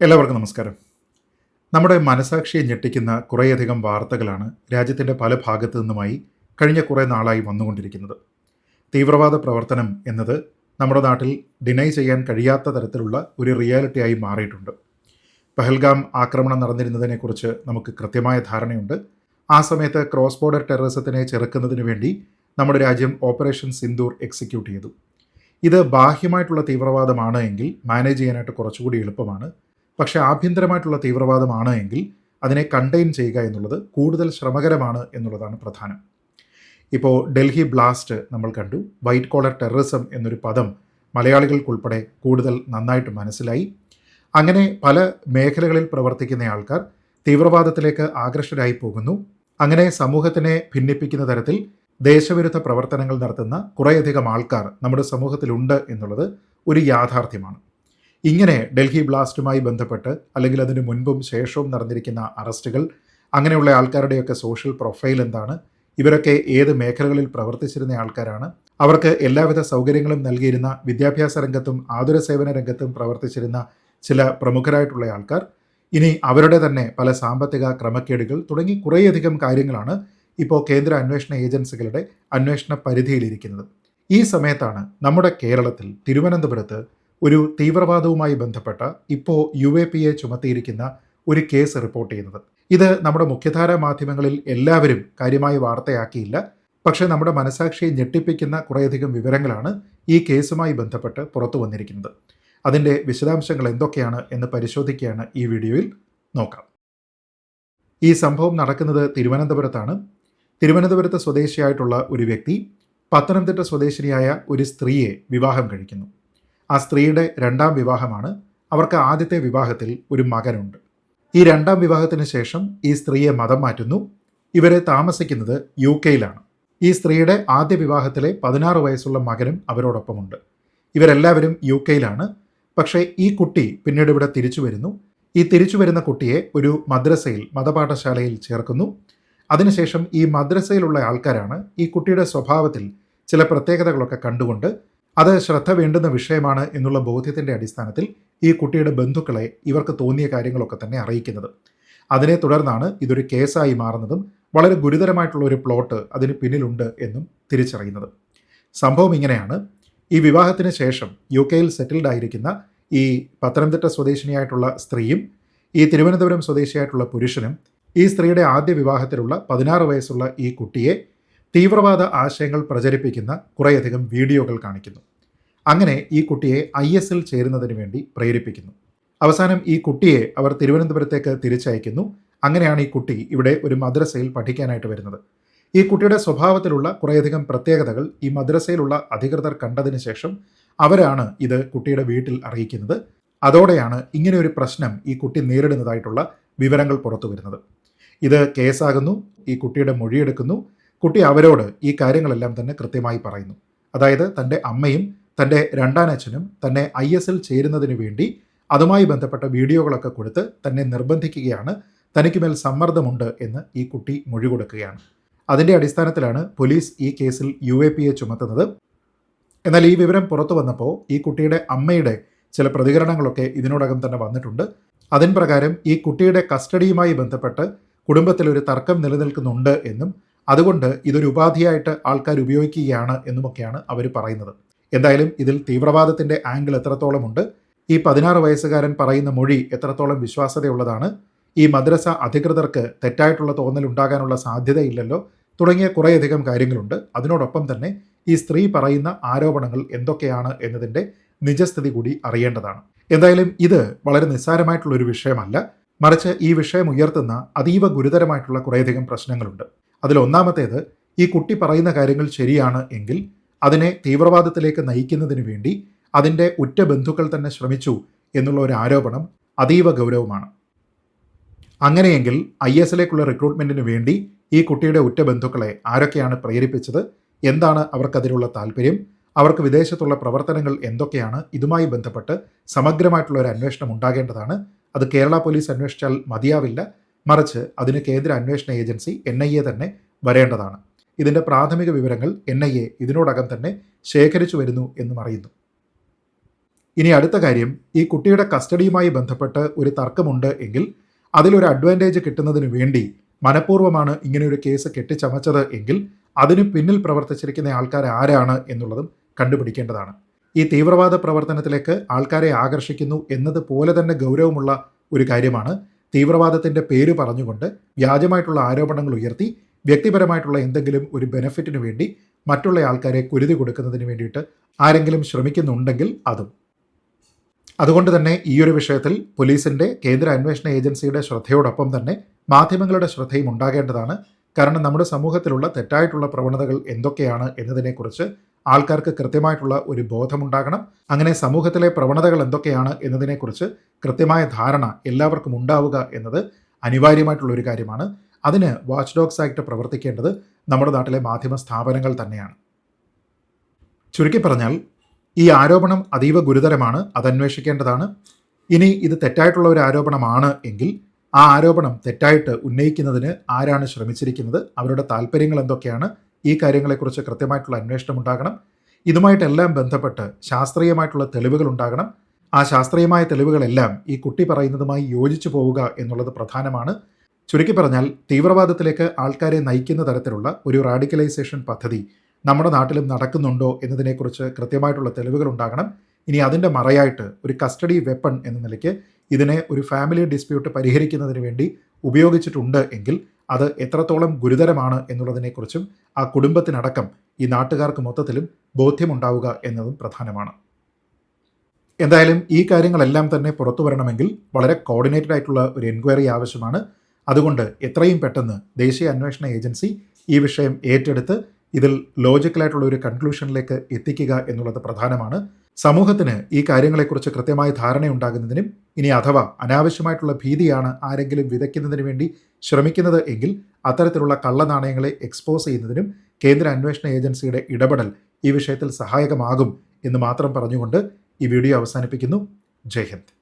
എല്ലാവർക്കും നമസ്കാരം. നമ്മുടെ മനസാക്ഷിയെ ഞെട്ടിക്കുന്ന കുറേയധികം വാർത്തകളാണ് രാജ്യത്തിന്റെ പല ഭാഗത്തു നിന്നുമായി കഴിഞ്ഞ കുറേ നാളായി വന്നുകൊണ്ടിരിക്കുന്നത്. തീവ്രവാദ പ്രവർത്തനം എന്നത് നമ്മുടെ നാട്ടിൽ ഡിനൈ ചെയ്യാൻ കഴിയാത്ത തരത്തിലുള്ള ഒരു റിയാലിറ്റിയായി മാറിയിട്ടുണ്ട്. പഹൽഗാം ആക്രമണം നടന്നിരുന്നതിനെക്കുറിച്ച് നമുക്ക് കൃത്യമായ ധാരണയുണ്ട്. ആ സമയത്ത് ക്രോസ് ബോർഡർ ടെററിസത്തിനെ ചെറുക്കുന്നതിന് വേണ്ടി നമ്മുടെ രാജ്യം ഓപ്പറേഷൻ സിന്ദൂർ എക്സിക്യൂട്ട് ചെയ്തു. ഇത് ബാഹ്യമായിട്ടുള്ള തീവ്രവാദമാണ് എങ്കിൽ മാനേജ് ചെയ്യാനായിട്ട് കുറച്ചുകൂടി എളുപ്പമാണ്. പക്ഷേ ആഭ്യന്തരമായിട്ടുള്ള തീവ്രവാദമാണ് എങ്കിൽ അതിനെ കണ്ടെയ്ൻ ചെയ്യുക എന്നുള്ളത് കൂടുതൽ ശ്രമകരമാണ് എന്നുള്ളതാണ് പ്രധാനം. ഇപ്പോൾ ഡൽഹി ബ്ലാസ്റ്റ് നമ്മൾ കണ്ടു. വൈറ്റ് കോളർ ടെററിസം എന്നൊരു പദം മലയാളികൾക്കുൾപ്പെടെ കൂടുതൽ നന്നായിട്ട് മനസ്സിലായി. അങ്ങനെ പല മേഖലകളിൽ പ്രവർത്തിക്കുന്ന ആൾക്കാർ തീവ്രവാദത്തിലേക്ക് ആകർഷകരായി പോകുന്നു. അങ്ങനെ സമൂഹത്തിനെ ഭിന്നിപ്പിക്കുന്ന തരത്തിൽ ദേശവിരുദ്ധ പ്രവർത്തനങ്ങൾ നടത്തുന്ന കുറേയധികം ആൾക്കാർ നമ്മുടെ സമൂഹത്തിലുണ്ട് എന്നുള്ളത് ഒരു യാഥാർത്ഥ്യമാണ്. ഇങ്ങനെ ഡൽഹി ബ്ലാസ്റ്റുമായി ബന്ധപ്പെട്ട് അല്ലെങ്കിൽ അതിന് മുൻപും ശേഷവും നടന്നിരിക്കുന്ന അറസ്റ്റുകൾ അങ്ങനെയുള്ള ആൾക്കാരുടെയൊക്കെ സോഷ്യൽ പ്രൊഫൈൽ എന്താണ് ഇവരൊക്കെ ഏത് മേഖലകളിൽ പ്രവർത്തിച്ചിരുന്ന ആൾക്കാരാണ് അവർക്ക് എല്ലാവിധ സൗകര്യങ്ങളും നൽകിയിരുന്ന വിദ്യാഭ്യാസ രംഗത്തും ആതുര സേവന രംഗത്തും പ്രവർത്തിച്ചിരുന്ന ചില പ്രമുഖരായിട്ടുള്ള ആൾക്കാർ ഇനി അവരുടെ തന്നെ പല സാമ്പത്തിക ക്രമക്കേടുകൾ തുടങ്ങി കുറേയധികം കാര്യങ്ങളാണ് ഇപ്പോൾ കേന്ദ്ര അന്വേഷണ ഏജൻസികളുടെ അന്വേഷണ പരിധിയിലിരിക്കുന്നത്. ഈ സമയത്താണ് നമ്മുടെ കേരളത്തിൽ തിരുവനന്തപുരത്ത് ഒരു തീവ്രവാദവുമായി ബന്ധപ്പെട്ട ഇപ്പോൾ യു എ പി എ ചുമത്തിയിരിക്കുന്ന ഒരു കേസ് റിപ്പോർട്ട് ചെയ്യുന്നത്. ഇത് നമ്മുടെ മുഖ്യധാര മാധ്യമങ്ങളിൽ എല്ലാവരും കാര്യമായി വാർത്തയാക്കിയില്ല. പക്ഷേ നമ്മുടെ മനസാക്ഷിയെ ഞെട്ടിപ്പിക്കുന്ന കുറേയധികം വിവരങ്ങളാണ് ഈ കേസുമായി ബന്ധപ്പെട്ട് പുറത്തു വന്നിരിക്കുന്നത്. അതിന്റെ വിശദാംശങ്ങൾ എന്തൊക്കെയാണ് എന്ന് പരിശോധിക്കുകയാണ് ഈ വീഡിയോയിൽ നോക്കാം. ഈ സംഭവം നടക്കുന്നത് തിരുവനന്തപുരത്താണ്. തിരുവനന്തപുരത്ത് സ്വദേശിയായിട്ടുള്ള ഒരു വ്യക്തി പത്തനംതിട്ട സ്വദേശിനിയായ ഒരു സ്ത്രീയെ വിവാഹം കഴിക്കുന്നു. ആ സ്ത്രീയുടെ രണ്ടാം വിവാഹമാണ്. അവർക്ക് ആദ്യത്തെ വിവാഹത്തിൽ ഒരു മകനുണ്ട്. ഈ രണ്ടാം വിവാഹത്തിന് ശേഷം ഈ സ്ത്രീയെ മതം മാറ്റുന്നു. ഇവരെ താമസിക്കുന്നത് യു കെയിലാണ് ഈ സ്ത്രീയുടെ ആദ്യ വിവാഹത്തിലെ പതിനാറ് വയസ്സുള്ള മകനും അവരോടൊപ്പമുണ്ട്. ഇവരെല്ലാവരും യു കെയിലാണ് പക്ഷേ ഈ കുട്ടി പിന്നീട് ഇവിടെ തിരിച്ചു വരുന്നു. ഈ തിരിച്ചു വരുന്ന കുട്ടിയെ ഒരു മദ്രസയിൽ മതപാഠശാലയിൽ ചേർക്കുന്നു. അതിനുശേഷം ഈ മദ്രസയിലുള്ള ആൾക്കാരാണ് ഈ കുട്ടിയുടെ സ്വഭാവത്തിൽ ചില പ്രത്യേകതകളൊക്കെ കണ്ടുകൊണ്ട് അത് ശ്രദ്ധ വേണ്ടുന്ന വിഷയമാണ് എന്നുള്ള ബോധ്യത്തിന്റെ അടിസ്ഥാനത്തിൽ ഈ കുട്ടിയുടെ ബന്ധുക്കളെ ഇവർക്ക് തോന്നിയ കാര്യങ്ങളൊക്കെ തന്നെ അറിയിക്കുന്നത്. അതിനെ തുടർന്നാണ് ഇതൊരു കേസായി മാറുന്നതും വളരെ ഗുരുതരമായിട്ടുള്ള ഒരു പ്ലോട്ട് അതിന് പിന്നിലുണ്ട് എന്നും തിരിച്ചറിയുന്നത്. സംഭവം ഇങ്ങനെയാണ്. ഈ വിവാഹത്തിന് ശേഷം യു കെയിൽ സെറ്റിൽഡ് ആയിരിക്കുന്ന ഈ പത്തനംതിട്ട സ്വദേശിനിയായിട്ടുള്ള സ്ത്രീയും ഈ തിരുവനന്തപുരം സ്വദേശിയായിട്ടുള്ള പുരുഷനും ഈ സ്ത്രീയുടെ ആദ്യ വിവാഹത്തിലുള്ള പതിനാറ് വയസ്സുള്ള ഈ കുട്ടിയെ തീവ്രവാദ ആശയങ്ങൾ പ്രചരിപ്പിക്കുന്ന കുറേയധികം വീഡിയോകൾ കാണിക്കുന്നു. അങ്ങനെ ഈ കുട്ടിയെ ഐ എസ് എൽ ചേരുന്നതിന് വേണ്ടി പ്രേരിപ്പിക്കുന്നു. അവസാനം ഈ കുട്ടിയെ അവർ തിരുവനന്തപുരത്തേക്ക് തിരിച്ചയക്കുന്നു. അങ്ങനെയാണ് ഈ കുട്ടി ഇവിടെ ഒരു മദ്രസയിൽ പഠിക്കാനായിട്ട് വരുന്നത്. ഈ കുട്ടിയുടെ സ്വഭാവത്തിലുള്ള കുറേയധികം പ്രത്യേകതകൾ ഈ മദ്രസയിലുള്ള അധികൃതർ കണ്ടതിന് ശേഷം അവരാണ് ഇത് കുട്ടിയുടെ വീട്ടിൽ അറിയിക്കുന്നത്. അതോടെയാണ് ഇങ്ങനെ ഒരു പ്രശ്നം ഈ കുട്ടി നേരിടുന്നതായിട്ടുള്ള വിവരങ്ങൾ പുറത്തു വരുന്നത് ഇത് കേസാകുന്നു ഈ കുട്ടിയുടെ മൊഴിയെടുക്കുന്നു കുട്ടി അവരോട് ഈ കാര്യങ്ങളെല്ലാം തന്നെ കൃത്യമായി പറയുന്നു. അതായത് തന്റെ അമ്മയും തന്റെ രണ്ടാനച്ഛനും തന്നെ ഐ എസ് എൽ ചേരുന്നതിന് വേണ്ടി അതുമായി ബന്ധപ്പെട്ട വീഡിയോകളൊക്കെ കൊടുത്ത് തന്നെ നിർബന്ധിക്കുകയാണ്. തനിക്ക് മേൽ സമ്മർദ്ദമുണ്ട് എന്ന് ഈ കുട്ടി മൊഴി കൊടുക്കുകയാണ്. അതിന്റെ അടിസ്ഥാനത്തിലാണ് പോലീസ് ഈ കേസിൽ യു എ പി എ ചുമത്തുന്നത്. എന്നാൽ ഈ വിവരം പുറത്തു വന്നപ്പോൾ ഈ കുട്ടിയുടെ അമ്മയുടെ ചില പ്രതികരണങ്ങളൊക്കെ ഇതിനോടകം തന്നെ വന്നിട്ടുണ്ട്. അതിൻ പ്രകാരം ഈ കുട്ടിയുടെ കസ്റ്റഡിയുമായി ബന്ധപ്പെട്ട് കുടുംബത്തിൽ ഒരു തർക്കം നിലനിൽക്കുന്നുണ്ട് എന്നും അതുകൊണ്ട് ഇതൊരു ഉപാധിയായിട്ട് ആൾക്കാർ ഉപയോഗിക്കുകയാണ് എന്നുമൊക്കെയാണ് അവർ പറയുന്നത്. എന്തായാലും ഇതിൽ തീവ്രവാദത്തിന്റെ ആംഗിൾ എത്രത്തോളമുണ്ട് ഈ പതിനാറ് വയസ്സുകാരൻ പറയുന്ന മൊഴി എത്രത്തോളം വിശ്വാസ്യതയുള്ളതാണ് ഈ മദ്രസ അധികൃതർക്ക് തെറ്റായിട്ടുള്ള തോന്നൽ ഉണ്ടാകാനുള്ള സാധ്യതയില്ലല്ലോ തുടങ്ങിയ കുറേയധികം കാര്യങ്ങളുണ്ട്. അതിനോടൊപ്പം തന്നെ ഈ സ്ത്രീ പറയുന്ന ആരോപണങ്ങൾ എന്തൊക്കെയാണ് എന്നതിന്റെ നിജസ്ഥിതി കൂടി അറിയേണ്ടതാണ്. എന്തായാലും ഇത് വളരെ നിസ്സാരമായിട്ടുള്ളൊരു വിഷയമല്ല. മറിച്ച് ഈ വിഷയം ഉയർത്തുന്ന അതീവ ഗുരുതരമായിട്ടുള്ള കുറേയധികം പ്രശ്നങ്ങളുണ്ട്. അതിൽ ഒന്നാമത്തേത് ഈ കുട്ടി പറയുന്ന കാര്യങ്ങൾ ശരിയാണ് എങ്കിൽ അതിനെ തീവ്രവാദത്തിലേക്ക് നയിക്കുന്നതിന് വേണ്ടി അതിന്റെ ഉറ്റ ബന്ധുക്കൾ തന്നെ ശ്രമിച്ചു എന്നുള്ള ഒരു ആരോപണം അതീവ ഗൗരവമാണ്. അങ്ങനെയെങ്കിൽ ഐ എസ് എല്ലേക്കുള്ള റിക്രൂട്ട്മെന്റിന് വേണ്ടി ഈ കുട്ടിയുടെ ഉറ്റ ബന്ധുക്കളെ ആരൊക്കെയാണ് പ്രേരിപ്പിച്ചത്? എന്താണ് അവർക്കതിലുള്ള താല്പര്യം? അവർക്ക് വിദേശത്തുള്ള പ്രവർത്തനങ്ങൾ എന്തൊക്കെയാണ്? ഇതുമായി ബന്ധപ്പെട്ട് സമഗ്രമായിട്ടുള്ള ഒരു അന്വേഷണം ഉണ്ടാകേണ്ടതാണ്. അത് കേരള പോലീസ് അന്വേഷിച്ചാൽ മതിയാവില്ല. മറിച്ച് അതിന് കേന്ദ്ര അന്വേഷണ ഏജൻസി എൻ ഐ എ തന്നെ വരേണ്ടതാണ്. ഇതിന്റെ പ്രാഥമിക വിവരങ്ങൾ എൻ ഐ എ ഇതിനോടകം തന്നെ ശേഖരിച്ചു വരുന്നു എന്നും അറിയുന്നു. ഇനി അടുത്ത കാര്യം ഈ കുട്ടിയുടെ കസ്റ്റഡിയുമായി ബന്ധപ്പെട്ട് ഒരു തർക്കമുണ്ട് എങ്കിൽ അതിലൊരു അഡ്വാന്റേജ് കിട്ടുന്നതിന് വേണ്ടി മനഃപൂർവമാണ് ഇങ്ങനെയൊരു കേസ് കെട്ടിച്ചമച്ചത് എങ്കിൽ അതിന് പിന്നിൽ പ്രവർത്തിച്ചിരിക്കുന്ന ആൾക്കാർ ആരാണ് എന്നുള്ളതും കണ്ടുപിടിക്കേണ്ടതാണ്. ഈ തീവ്രവാദ പ്രവർത്തനത്തിലേക്ക് ആൾക്കാരെ ആകർഷിക്കുന്നു എന്നതുപോലെ തന്നെ ഗൗരവമുള്ള ഒരു കാര്യമാണ്. തീവ്രവാദത്തിന്റെ പേര് പറഞ്ഞുകൊണ്ട് വ്യാജമായിട്ടുള്ള ആരോപണങ്ങൾ ഉയർത്തി വ്യക്തിപരമായിട്ടുള്ള എന്തെങ്കിലും ഒരു ബെനഫിറ്റിന് വേണ്ടി മറ്റുള്ള ആൾക്കാരെ കുരുതി കൊടുക്കുന്നതിന് വേണ്ടിയിട്ട് ആരെങ്കിലും ശ്രമിക്കുന്നുണ്ടെങ്കിൽ അതും. അതുകൊണ്ട് തന്നെ ഈ ഒരു വിഷയത്തിൽ പോലീസിന്റെ കേന്ദ്ര അന്വേഷണ ഏജൻസിയുടെ ശ്രദ്ധയോടൊപ്പം തന്നെ മാധ്യമങ്ങളുടെ ശ്രദ്ധയും ഉണ്ടാകേണ്ടതാണ്. കാരണം നമ്മുടെ സമൂഹത്തിലുള്ള തെറ്റായിട്ടുള്ള പ്രവണതകൾ എന്തൊക്കെയാണ് എന്നതിനെക്കുറിച്ച് ആൾക്കാർക്ക് കൃത്യമായിട്ടുള്ള ഒരു ബോധമുണ്ടാകണം. അങ്ങനെ സമൂഹത്തിലെ പ്രവണതകൾ എന്തൊക്കെയാണ് എന്നതിനെക്കുറിച്ച് കൃത്യമായ ധാരണ എല്ലാവർക്കും ഉണ്ടാവുക എന്നത് അനിവാര്യമായിട്ടുള്ള ഒരു കാര്യമാണ്. അതിന് വാച്ച് ഡോഗ്സ് ആക്ട് പ്രവർത്തിക്കേണ്ടത് നമ്മുടെ നാട്ടിലെ മാധ്യമ സ്ഥാപനങ്ങൾ തന്നെയാണ്. ചുരുക്കി പറഞ്ഞാൽ ഈ ആരോപണം അതീവ ഗുരുതരമാണ് അതന്വേഷിക്കേണ്ടതാണ്. ഇനി ഇത് തെറ്റായിട്ടുള്ള ഒരു ആരോപണമാണ് എങ്കിൽ ആ ആരോപണം തെറ്റായിട്ട് ഉന്നയിക്കുന്നതിന് ആരാണ് ശ്രമിച്ചിരിക്കുന്നത്? അവരുടെ താല്പര്യങ്ങൾ എന്തൊക്കെയാണ്? ഈ കാര്യങ്ങളെക്കുറിച്ച് കൃത്യമായിട്ടുള്ള അന്വേഷണം ഉണ്ടാകണം. ഇതുമായിട്ടെല്ലാം ബന്ധപ്പെട്ട് ശാസ്ത്രീയമായിട്ടുള്ള തെളിവുകൾ ഉണ്ടാകണം. ആ ശാസ്ത്രീയമായ തെളിവുകളെല്ലാം ഈ കുട്ടി പറയുന്നതുമായി യോജിച്ചു പോവുക എന്നുള്ളത് പ്രധാനമാണ്. ചുരുക്കി പറഞ്ഞാൽ തീവ്രവാദത്തിലേക്ക് ആൾക്കാരെ നയിക്കുന്ന തരത്തിലുള്ള ഒരു റാഡിക്കലൈസേഷൻ പദ്ധതി നമ്മുടെ നാട്ടിലും നടക്കുന്നുണ്ടോ എന്നതിനെക്കുറിച്ച് കൃത്യമായിട്ടുള്ള തെളിവുകൾ ഉണ്ടാകണം. ഇനി അതിന്റെ മറയായിട്ട് ഒരു കസ്റ്റഡി വെപ്പൺ എന്ന നിലയ്ക്ക് ഇതിനെ ഒരു ഫാമിലി ഡിസ്പ്യൂട്ട് പരിഹരിക്കുന്നതിന് വേണ്ടി ഉപയോഗിച്ചിട്ടുണ്ട് എങ്കിൽ അത് എത്രത്തോളം ഗുരുതരമാണ് എന്നുള്ളതിനെക്കുറിച്ചും ആ കുടുംബത്തിനടക്കം ഈ നാട്ടുകാർക്ക് മൊത്തത്തിലും ബോധ്യമുണ്ടാവുക എന്നതും പ്രധാനമാണ്. എന്തായാലും ഈ കാര്യങ്ങളെല്ലാം തന്നെ പുറത്തു വരണമെങ്കിൽ വളരെ കോർഡിനേറ്റഡ് ആയിട്ടുള്ള ഒരു എൻക്വയറി ആവശ്യമാണ്. അതുകൊണ്ട് എത്രയും പെട്ടെന്ന് ദേശീയ അന്വേഷണ ഏജൻസി ഈ വിഷയം ഏറ്റെടുത്ത് ഇതിൽ ലോജിക്കലായിട്ടുള്ള ഒരു കൺക്ലൂഷനിലേക്ക് എത്തിക്കുക എന്നുള്ളത് പ്രധാനമാണ്. സമൂഹത്തിന് ഈ കാര്യങ്ങളെക്കുറിച്ച് കൃത്യമായ ധാരണയുണ്ടാകുന്നതിനും ഇനി അഥവാ അനാവശ്യമായിട്ടുള്ള ഭീതിയാണ് ആരെങ്കിലും വിതയ്ക്കുന്നതിന് വേണ്ടി ശ്രമിക്കുന്നത് എങ്കിൽ അത്തരത്തിലുള്ള കള്ളനാണയങ്ങളെ എക്സ്പോസ് ചെയ്യുന്നതിനും കേന്ദ്ര അന്വേഷണ ഏജൻസിയുടെ ഇടപെടൽ ഈ വിഷയത്തിൽ സഹായകമാകും എന്ന് മാത്രം പറഞ്ഞുകൊണ്ട് ഈ വീഡിയോ അവസാനിപ്പിക്കുന്നു. ജയ് ഹിന്ദ്.